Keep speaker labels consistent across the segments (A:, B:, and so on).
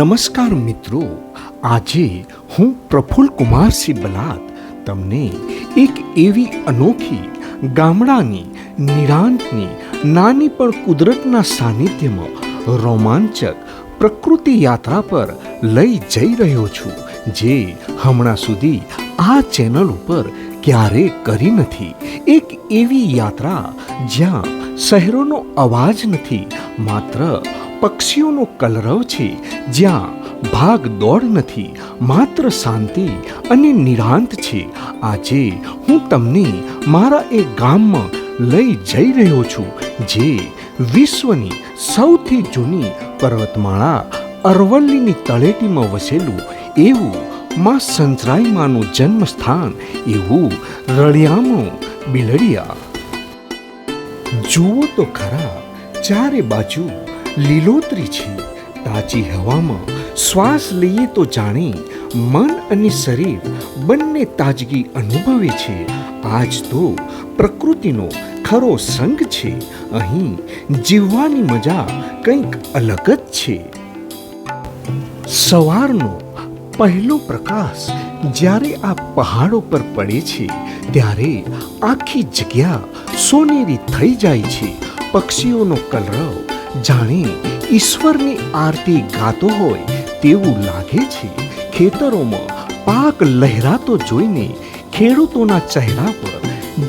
A: નમસ્કાર મિત્રો, આજે હું પ્રફુલ્લ કુમારસિંહ બલાત તમને એક એવી અનોખી, ગામડાની, નિરાંતની, નાની પણ કુદરતના સાનિધ્યમાં રોમાંચક પ્રકૃતિ યાત્રા પર લઈ જઈ રહ્યો છું, જે હમણાં સુધી આ ચેનલ ઉપર ક્યારેય કરી નથી. એક એવી યાત્રા જ્યાં શહેરોનો અવાજ નથી, માત્ર પક્ષીઓનો કલરવ છે, જ્યાં ભાગ દોડ નથી, માત્ર શાંતિ અને નિરાંત છે. આજે હું તમને મારા એ ગામમાં લઈ જઈ રહ્યો છું, જે વિશ્વની સૌથી જૂની પર્વતમાળા અરવલ્લીની તળેટીમાં વસેલું એવું માં સંતરાઈમાનું જન્મસ્થાન, એવું રળિયામણું બિલડિયા. જુઓ તો ખરા, ચારે બાજુ લીલોતરી છે. તાજી હવામાં શ્વાસ લઈએ તો જાણે મન અને શરીર બંને તાજગી અનુભવે છે. આજ તો પ્રકૃતિનો ખરો સંગ છે. અહીં જીવવાની મજા કંઈક અલગ જ છે. સવારનો પહેલો પ્રકાશ જ્યારે આ પહાડો પર પડે છે, ત્યારે આખી જગ્યા સોનેરી થઈ જાય છે. પક્ષીઓનો કલરવ જાણે ઈશ્વરની આરતી ગાતો હોય તેવું લાગે છે. ખેતરોમાં પાક લહેરાતો જોઈને ખેડૂતોના ચહેરા પર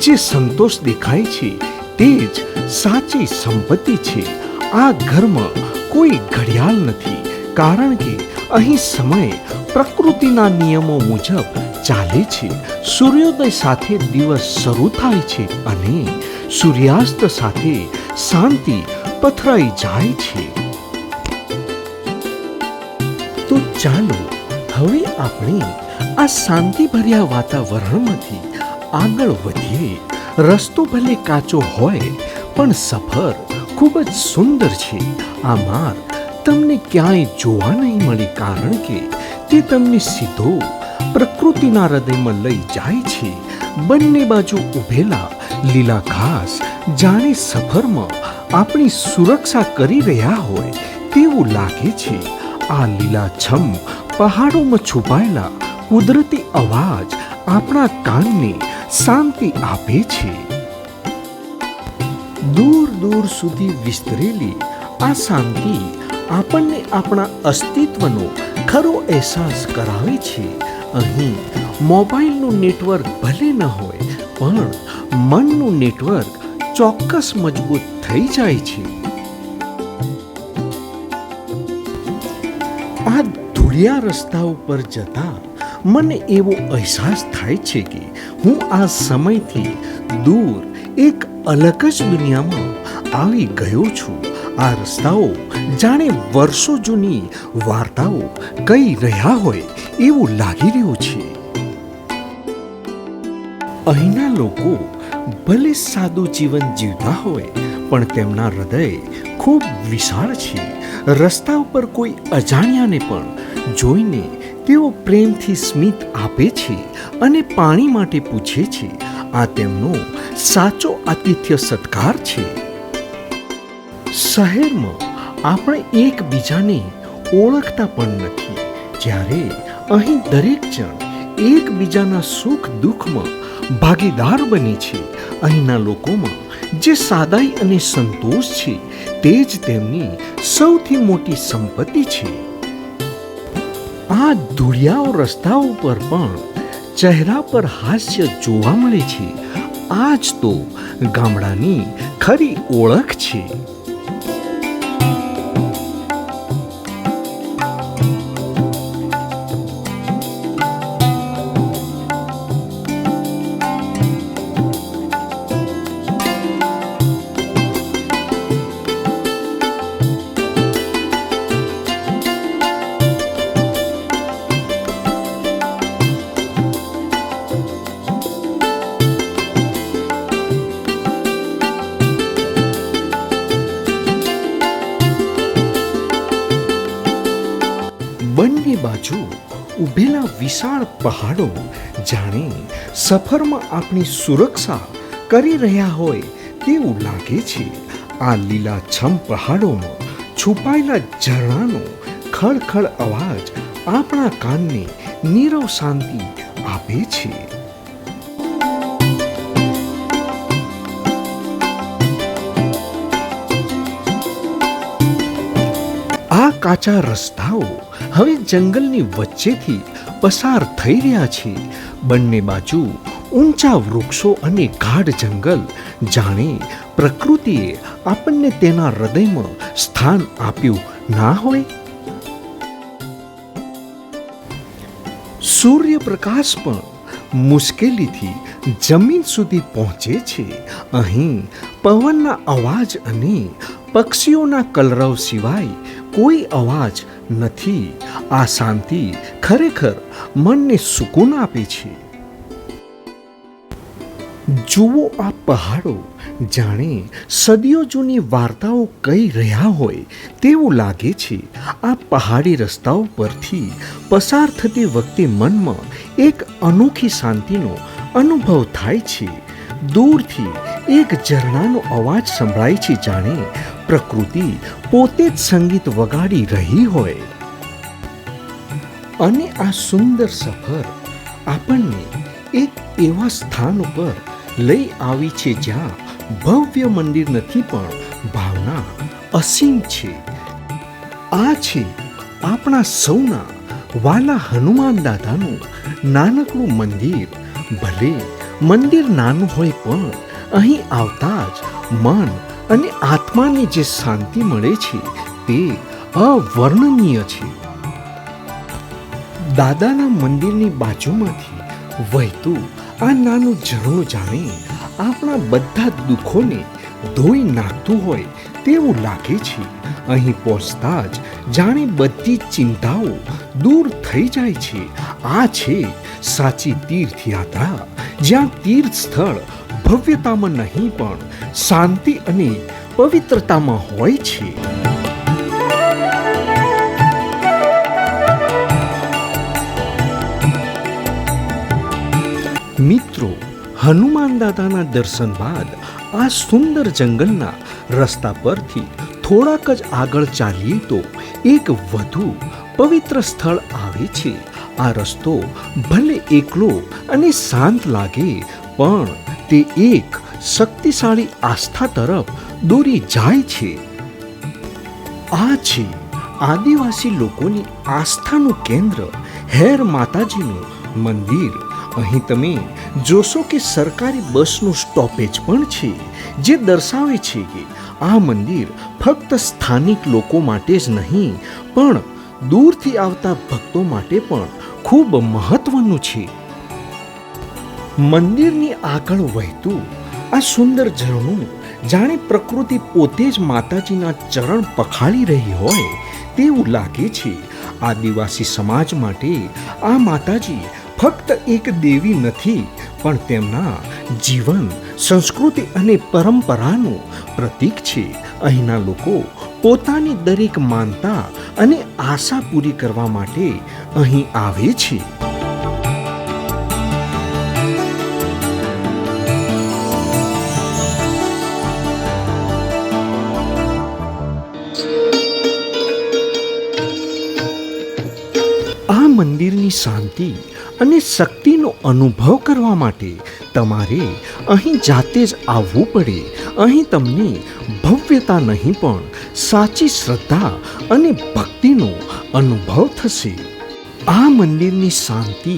A: જે સંતોષ દેખાય છે તે જ સાચી સંપત્તિ છે. આ ઘરમાં કોઈ ઘડિયાળ નથી, કારણ કે અહીં સમય પ્રકૃતિના નિયમો મુજબ ચાલે છે. સૂર્યોદય સાથે દિવસ શરૂ થાય છે અને સૂર્યાસ્ત સાથે શાંતિ પથરાઈ જાય છે. તો ચાલો, હવે આપણે આ શાંતિભર્યા વાતાવરણમાંથી આગળ વધીએ. રસ્તો ભલે કાચો હોય, પણ સફર ખૂબ જ સુંદર છે. આ માર્ગ તમને ક્યાંય જોવા નહીં મળે, કારણ કે તે તમને સીધો પ્રકૃતિના હૃદયમાં લઈ જાય છે. બંને બાજુ ઉભેલા લીલા ઘાસ જાણે સફરમાં આપણી સુરક્ષા કરી રહ્યા હોય તેવું લાગે છે. આ લીલાછમ, પહાડોમાં છુપાયેલા કુદરતી અવાજ આપણા કાનને શાંતિ આપે છે. દૂર દૂર સુધી વિસ્તરેલી આ શાંતિ આપણને આપણા અસ્તિત્વનો ખરો અહેસાસ કરાવે છે. અહીં મોબાઈલનું નેટવર્ક ભલે ન હોય, પણ મનનું નેટવર્ક ચોક્કસ મજબૂત થઈ જાય છે. આ ધૂળિયા રસ્તા ઉપર જતા મને એવો અહેસાસ થાય છે કે હું આ સમયથી દૂર એક અલગ જ દુનિયામાં આવી ગયો છું. આ રસ્તાઓ જાણે વર્ષો જૂની વાર્તાઓ કહી રહ્યા હોય એવું લાગી રહ્યું છે. અહીંના લોકો ભલે સાદું જીવન જીવતા હોય, પણ તેમના હૃદય ખૂબ વિશાળ છે. રસ્તા ઉપર કોઈ અજાણ્યાને પણ જોઈને તેઓ પ્રેમથી સ્મિત આપે છે અને પાણી માટે પૂછે છે, આ તેમનો સાચો આતિથ્ય સત્કાર છે? શહેરમાં આપણે એકબીજાને ઓળખતા પણ નથી. જ્યારે અહીં દરેક જણ એકબીજાના સુખ દુઃખમાં ભાગીદાર બને છે. અહીંના લોકોમાં જે સાદાઈ અને સંતોષ છે, તે જ તેમની સૌથી મોટી સંપત્તિ છે. આ ધૂળિયાઓ રસ્તાઓ પર પણ ચહેરા પર હાસ્ય જોવા મળે છે. આ જ તો ગામડાની ખરી ઓળખ છે. પહાડો જાણે સફરમાં આપણી સુરક્ષા કરી રહ્યા હોય તેવું લાગે છે. આ લીલાછમ પહાડોમાં છુપાયેલા ઝરણાનો ખળખળ અવાજ આપણા કાનને નીરવ શાંતિ આપે છે. આ કાચા રસ્તાઓ હવે જંગલની વચ્ચેથી પસાર થઈ રહ્યા છે. બંને બાજુ ઊંચા વૃક્ષો અને ગાઢ જંગલ. જાણે પ્રકૃતિએ આપણને તેના હૃદયમાં સ્થાન આપ્યું ના હોય? સૂર્યપ્રકાશ પણ મુશ્કેલીથી જમીન સુધી પહોંચે છે. અહીં પવનના અવાજ અને પક્ષીઓના કલરવ સિવાય કોઈ અવાજ નથી, આ શાંતિ ખરેખર મનને સુકૂન આપે છે. જુઓ આ પહાડો, જાણે સદીઓ જૂની વાર્તાઓ કહી રહ્યા હોય તેવું લાગે છે, આ પહાડી રસ્તાઓ પરથી પસાર થતી વખતે મનમાં એક અનોખી શાંતિનો અનુભવ થાય છે. દૂરથી એક ઝરણાનો અવાજ સંભળાય છે, જાણે પ્રકૃતિ પોતે જ સંગીત વગાડી રહી હોય. અને આ સુંદર સફર આપણને એક એવા સ્થાન ઉપર લઈ આવી છે જ્યાં ભવ્ય મંદિર નથી પણ ભાવના અસીમ છે. આ છે આપણા સૌના વાલા હનુમાન દાદાનું નાનકડું મંદિર. ભલે મંદિર નાનું હોય પણ અહીં આવતા જ મન અને આત્માને જે શાંતિ મળે છે, તે અવર્ણનીય છે. દાદાના મંદિરની બાજુમાંથી વહેતું આ નાનું ઝરણું જાણે આપણા બધા દુઃખોને ધોઈ નાખતું હોય તેવું લાગે છે. અહીં પહોંચતા જ જાણે બધી ચિંતાઓ દૂર થઈ જાય છે. આ છે સાચી તીર્થયાત્રા, જ્યાં તીર્થ સ્થળ ભવ્યતામાં નહીં પણ શાંતિ અને પવિત્રતામાં હોય છે. મિત્રો, હનુમાન દાદાના દર્શન બાદ આ સુંદર જંગલના રસ્તા પરથી થોડાક જ આગળ ચાલીએ તો એક વધુ પવિત્ર સ્થળ આવે છે. આ રસ્તો ભલે એકલો અને શાંત લાગે, પણ તે એક શક્તિશાળી આસ્થા તરફ દોરી જાય છે. આ છે આદિવાસી લોકોની આસ્થાનું કેન્દ્ર. હેર માતાજીનું મંદિર. અહીં તમે જોશો કે સરકારી બસનું સ્ટોપેજ પણ છે, જે દર્શાવે છે કે આ મંદિર ફક્ત સ્થાનિક લોકો માટે જ નહીં, પણ દૂરથી આવતા ભક્તો માટે પણ ખૂબ મહત્વનું છે. મંદિરની આગળ વહેતું આ સુંદર ઝરણું જાણે પ્રકૃતિ પોતે જ માતાજીના ચરણ પખાળી રહી હોય તેવું લાગે છે. આદિવાસી સમાજ માટે આ માતાજી ફક્ત એક દેવી નથી, પણ તેમના જીવન, સંસ્કૃતિ અને પરંપરાનું પ્રતીક છે. અહીંના લોકો પોતાની દરેક માનતા અને આશા પૂરી કરવા માટે અહીં આવે છે. મંદિરની શાંતિ અને શક્તિનો અનુભવ કરવા માટે તમારે અહીં જાતે જ આવવું પડે. અહીં તમને ભવ્યતા નહીં પણ સાચી શ્રદ્ધા અને ભક્તિનો અનુભવ થશે. આ મંદિરની શાંતિ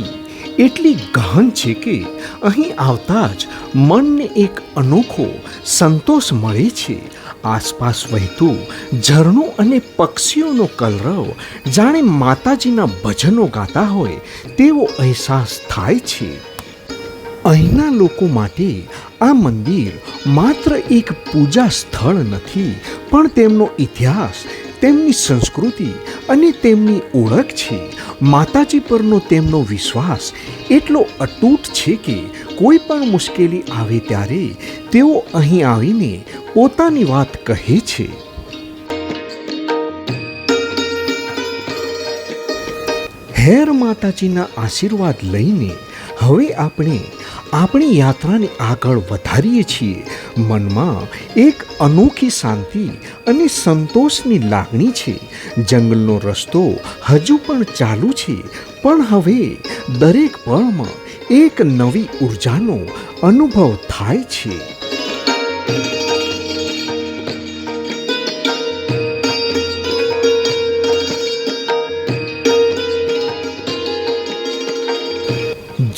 A: એટલી ગહન છે કે અહીં આવતા જ મનને એક અનોખો સંતોષ મળે છે. આસપાસ વહેતું ઝરણું અને પક્ષીઓનો કલરવ જાણે માતાજીના ભજનો ગાતા હોય તેવો અહેસાસ થાય છે. અહીંના લોકો માટે આ મંદિર માત્ર એક પૂજા સ્થળ નથી, પણ તેમનો ઇતિહાસ, તેમની સંસ્કૃતિ અને તેમની ઓળખ છે. માતાજી પરનો તેમનો વિશ્વાસ એટલો અતૂટ છે કે કોઈ પણ મુશ્કેલી આવે ત્યારે તેઓ અહીં આવીને પોતાની વાત કહે છે. હેર માતાજીના આશીર્વાદ લઈને હવે આપણે આપણી યાત્રાને આગળ વધારીએ છીએ. મનમાં એક અનોખી શાંતિ અને સંતોષની લાગણી છે. જંગલનો રસ્તો હજુ પણ ચાલુ છે, પણ હવે દરેક પળમાં એક નવી ઉર્જાનો અનુભવ થાય છે.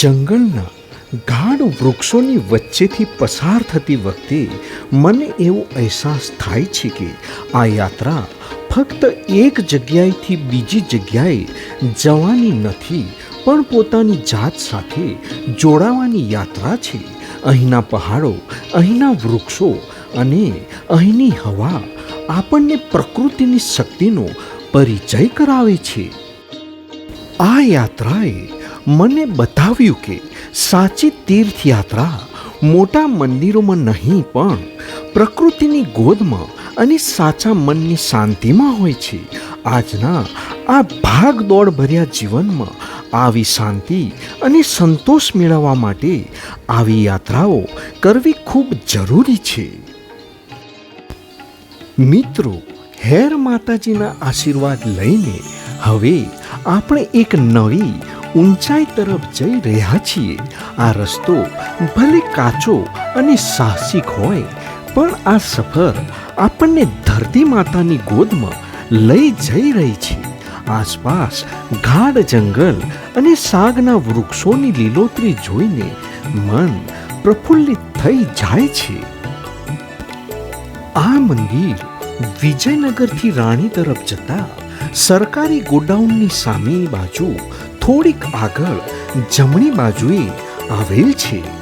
A: જંગલના ગાઢ વૃક્ષોની વચ્ચેથી પસાર થતી વખતે મને એવો અહેસાસ થાય છે કે આ યાત્રા ફક્ત એક જગ્યાએથી બીજી જગ્યાએ જવાની નથી, પણ પોતાની જાત સાથે જોડાવાની યાત્રા છે. અહીંના પહાડો, અહીંના વૃક્ષો અને અહીંની હવા આપણને પ્રકૃતિની શક્તિનો પરિચય કરાવે છે. આ યાત્રાએ મને બતાવ્યું કે સાચી તીર્થયાત્રા મોટા મંદિરોમાં નહીં, પણ પ્રકૃતિની ગોદમાં અને સાચા મનની શાંતિમાં હોય છે. આજના આ ભાગદોડ ભર્યા જીવનમાં આવી શાંતિ અને સંતોષ મેળવવા માટે આવી યાત્રાઓ કરવી ખૂબ જરૂરી છે. મિત્રો, હેર માતાજીના આશીર્વાદ લઈને હવે આપણે એક નવી ઊંચાઈ તરફ જઈ રહ્યા છીએ. આ રસ્તો ભલે કાચો અને સાહસિક હોય, પણ આ સફર આપણને ધરતી માતાની ગોદમાં લઈ જઈ રહી છે. આસપાસ ગાઢ જંગલ અને સાગના વૃક્ષોની લીલોતરી જોઈને મન પ્રફુલ્લિત થઈ જાય છે. આ મંદિર વિજયનગરથી રાણી તરફ જતા સરકારી ગોડાઉનની સામેની બાજુ થોડીક આગળ જમણી બાજુએ આવેલ છે.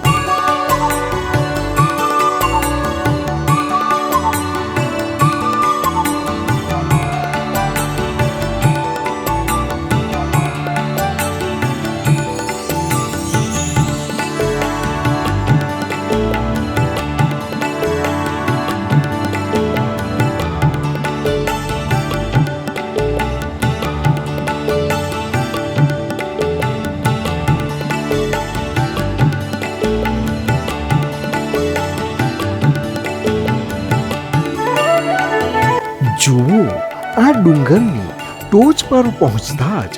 A: ડુંગરની ટોચ પર પહોંચતા જ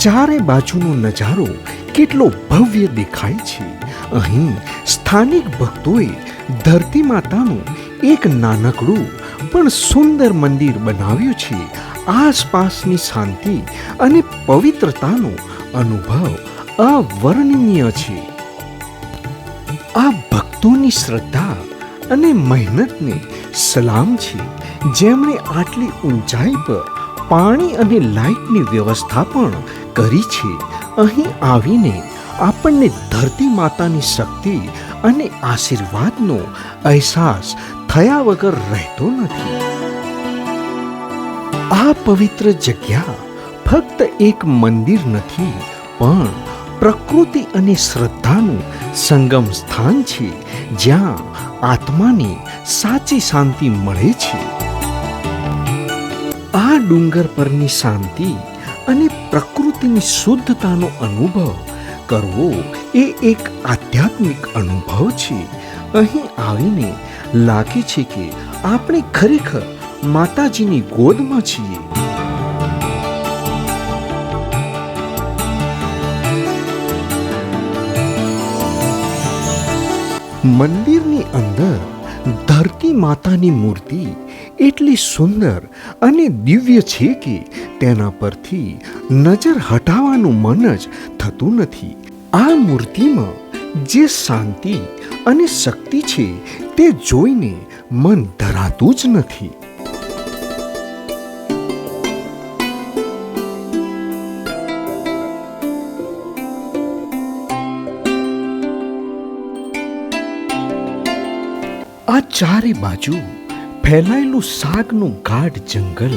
A: ચારે બાજુનો નજારો કેટલો ભવ્ય દેખાય છે. અહીં સ્થાનિક ભક્તોએ ધરતી માતાનું એક નાનકડું પણ સુંદર મંદિર બનાવ્યું છે. આસપાસની શાંતિ અને પવિત્રતાનો અનુભવ અવર્ણનીય છે. આ ભક્તોની શ્રદ્ધા અને મહેનતને સલામ છે. જેમણે આટલી ઊંચાઈ પર પાણી અને લાઇટની વ્યવસ્થા પણ કરી છે. અહીં આવીને આપણને ધરતી માતાની શક્તિ અને આશીર્વાદનો અહેસાસ થયા વગર રહેતો નથી. આ પવિત્ર જગ્યા ફક્ત એક મંદિર નથી, પણ પ્રકૃતિ અને શ્રદ્ધાનું સંગમ સ્થાન છે, જ્યાં આત્માને સાચી શાંતિ મળે છે. આ ડુંગર પરની શાંતિ અને પ્રકૃતિની શુદ્ધતાનો અનુભવ કરવો એ એક આધ્યાત્મિક અનુભવ છે. અહીં આવીને લાગે છે કે આપણે ખરેખર માતાજીની ગોદમાં છીએ. મંદિરની અંદર ધરતી માતાની મૂર્તિ એટલી સુંદર અને દિવ્ય છે કે તેના પરથી નજર હટાવવાનું મન જ થતું નથી. આ મૂર્તિમાં જે શાંતિ અને શક્તિ છે તે જોઈને મન ધરાતું જ નથી. આ ચારે બાજુ ફેલાયેલું સાગનું ગાઢ જંગલ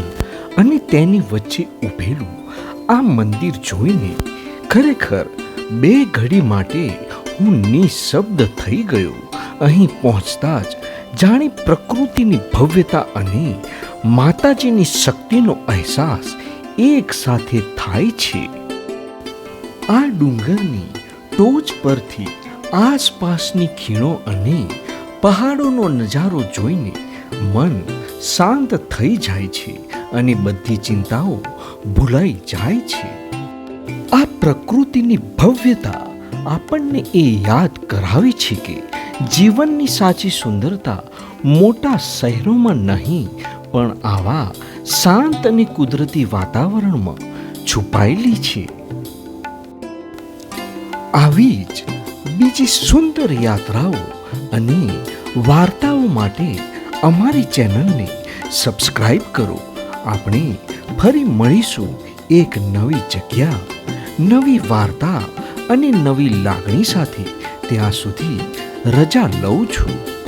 A: અને તેની વચ્ચે ઊભેલું આ મંદિર જોઈને ખરેખર બે ઘડી માટે હું નિશબ્દ થઈ ગયો. અહીં પહોંચતા જ જાણી પ્રકૃતિની ભવ્યતા અને માતાજીની શક્તિનો અહેસાસ એક સાથે થાય છે. આ ડુંગરની ટોચ પરથી આસપાસની ખીણો અને પહાડોનો નજારો જોઈને મન શાંત થઈ જાય છે અને બધી ચિંતાઓ ભૂલાઈ જાય છે. આ પ્રકૃતિની ભવ્યતા આપણને એ યાદ કરાવે છે કે જીવનની સાચી સુંદરતા મોટા શહેરોમાં નહીં, પણ આવા શાંત અને કુદરતી વાતાવરણમાં છુપાયેલી છે. આવી જ બીજી સુંદર યાત્રાઓ અને વાર્તાઓ માટે અમારી ચેનલને સબસ્ક્રાઈબ કરો. આપણે ફરી મળીશું એક નવી જગ્યા, નવી વાર્તા અને નવી લાગણી સાથે. ત્યાં સુધી રજા લઉં છું.